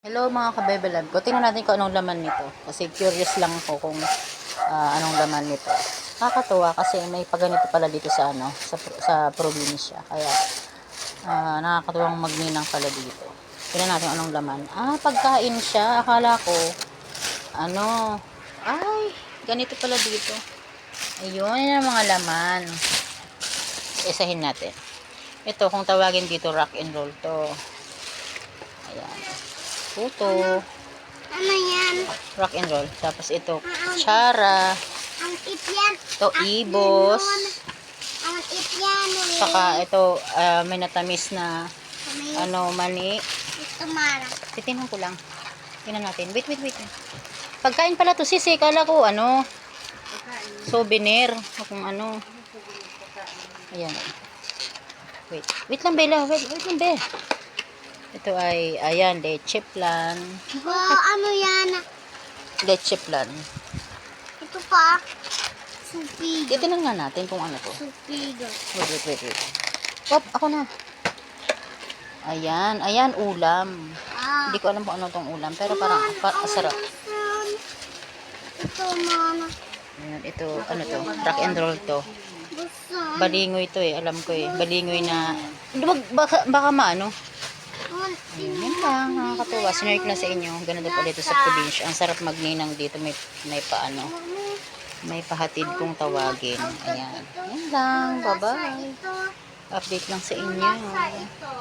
Hello mga kabebelan ko. Tingnan natin kung anong laman nito. Kasi curious lang ako kung ah, anong laman nito. Nakakatuwa kasi may paganito pala dito sa ano, sa, sa probinsya. Kaya ah, nakakatuwang magninang pala dito. Tingnan natin anong laman. Ah, pagkain siya. Akala ko ano, ay, ganito pala dito. Ayun, yan ang mga laman. Isahin natin. Ito, kung tawagin dito, rock and roll to. Puto. Ano yan? Rock and roll. Tapos ito, kutsara. Ang yan. Ito, ibos. Ang yan. eh. Saka ito, ah, may natamis na May ano, mani. ito mara. Titingnan ko lang. Tingnan natin. Wait, wait, wait. Pagkain pala to sisi. Kala ko ano, souvenir. O Kung ano. Ayan. Wait. Wait lang, Bella. Wait, wait lang, Be. Ito ay, ayan, leche plan. Oh, ano yan? Leche plan. Ito pa. Supigo. Titingnan nga natin kung ano to. Supigo. Wait, wait, wait, wait. Op, ako na. Ayan, ayan, ulam. Ah. Hindi ko alam kung ano tong ulam, pero parang pa, sarap. Saan? Ito mana. Ayan, ito, ano to, rock and roll to. Balingoy to eh, alam ko eh. Balingoy na, baka, baka maano. Yan lang, nakakatuwa. Sinare ko na sa inyo. Ganun din po dito sa probinsya. Ang sarap magninang dito, may, may paano. May pahatid kong tawagin. Ayan. Yan lang, bye-bye. Update lang sa inyo.